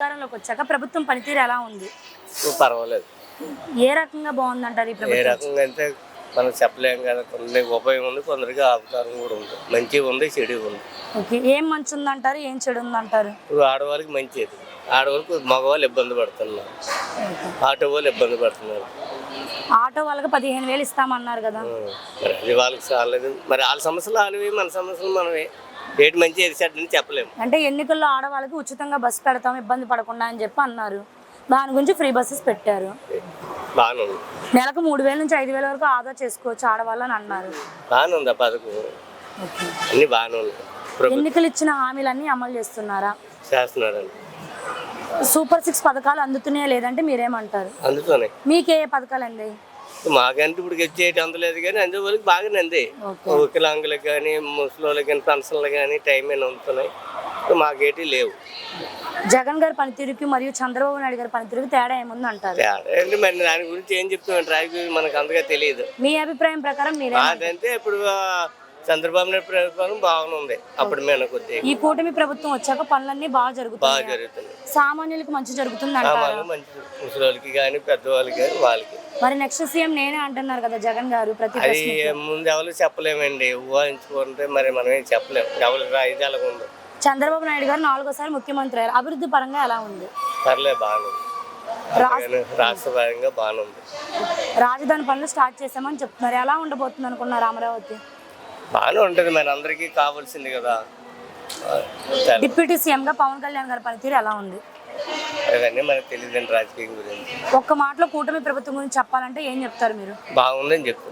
అధికారంలోకి వచ్చాక ప్రభుత్వం పనితీరు ఎలా ఉంది? పర్వాలేదు. ఏ రకంగా బాగుందంటారు ఈ ఏ ప్రభుత్వం? రకంగా అంటే మనం చెప్పలేం కదా కొందరికి ఉపయోగం ఉంది కొందరికి ఆపకారం కూడా ఉంది. మంచి ఉంది చెడు ఉంది. ఓకే ఏం మంచి ఉందంటారు ఏం చెడు ఉందంటారు ఇప్పుడు ఆడవాళ్ళకి మంచిది. ఆడవాళ్ళకి మగవాళ్ళు ఇబ్బంది పడుతున్నారు. ఆటో వాళ్ళు ఇబ్బంది పడుతున్నారు. ఆటో వాళ్ళకి పదిహేను వేలు ఇస్తామన్నారు కదా. మరి అది వాళ్ళకి చాలేదు మరి వాళ్ళ సమస్యలు వాళ్ళవి మన సమస్యలు మనవి. ఏటి మంచి ఏది చెడ్డ అని చెప్పలేము. అంటే ఎన్నికల్లో ఆడవాళ్ళకి ఉచితంగా బస్సు పెడతాం ఇబ్బంది పడకుండా అని చెప్పి అన్నారు. దాని గురించి ఫ్రీ బస్సెస్ పెట్టారు. బాగానే ఉంది. నెలకు మూడు వేల నుంచి ఐదు వేల వరకు ఆదా చేసుకోవచ్చు ఆడవాళ్ళు అని అన్నారు. బాగానే ఉంది ఆ పథకం అన్నీ బాగానే ఉంది. ప్రభుత్వం ఎన్నికలు ఇచ్చిన హామీలన్నీ అమలు చేస్తున్నారా? చేస్తున్నారండి. సూపర్ సిక్స్ పథకాలు అందుతున్నాయా లేదంటే మీరేమంటారు? మీకు ఏ పథకాలు అందాయి మాకంటే ఇప్పుడు వచ్చేటి అందలేదు కానీ అందే వాళ్ళకి బాగానే అంది ఓకే. వికలాంగులకు కానీ ముసలోళ్ళకి కానీ పెన్షన్లు కానీ టైం అయినా అందుతున్నాయి. మాకేటి లేవు. జగన్ గారి పనితీరుకి మరియు చంద్రబాబు నాయుడు గారి పనితీరుకి తేడా ఏముంది అంటారు ఏంటి మరి దాని గురించి ఏం చెప్తున్నాం రాజకీయ మనకు అంతగా తెలియదు. మీ అభిప్రాయం ప్రకారం మీరే అదంటే ఇప్పుడు చంద్రబాబు నాయుడు ప్రభుత్వం బాగానే ఉంది. అప్పుడు మీద కొద్దిగా ఈ కూటమి ప్రభుత్వం వచ్చాక పనులన్నీ బాగా బాగా జరుగుతాయి జరుగుతుంది సామాన్యులకు మంచి జరుగుతుంది అంటారు సామాన్లు మంచి ముసలోళ్ళకి కానీ పెద్దవాళ్ళకి కానీ వాళ్ళకి. మరి నెక్స్ట్ సీఎం నేనే అంటున్నారు కదా జగన్ గారు ప్రతి అది ముందు ఎవరు చెప్పలేమండి. ఊహించుకుంటే మరి మనం ఏం చెప్పలేము రాయిది అలాగ ఉంది. చంద్రబాబు నాయుడు గారు నాలుగోసారి ముఖ్యమంత్రి అయ్యారు. అభివృద్ధి పరంగా ఎలా ఉంది? పర్లేదు బాగానే ఉంది కానీ రాష్ట్ర పరంగా బాగానే ఉంది రాజధాని పనులు స్టార్ట్ చేసామని చెప్తున్నారు. ఎలా ఉండబోతుంది అనుకున్నారు అమరావతి? బాగానే ఉంటుంది మరి అందరికీ కావాల్సింది కదా. డిప్యూటీ సీఎం గా పవన్ కళ్యాణ్ గారి పనితీరు ఎలా ఉంది? అవన్నీ మనకు తెలియదండి రాజకీయం గురించి. ఒక్క మాటలో కూటమి ప్రభుత్వం గురించి చెప్పాలంటే ఏం చెప్తారు మీరు? బాగుందని చెప్పు.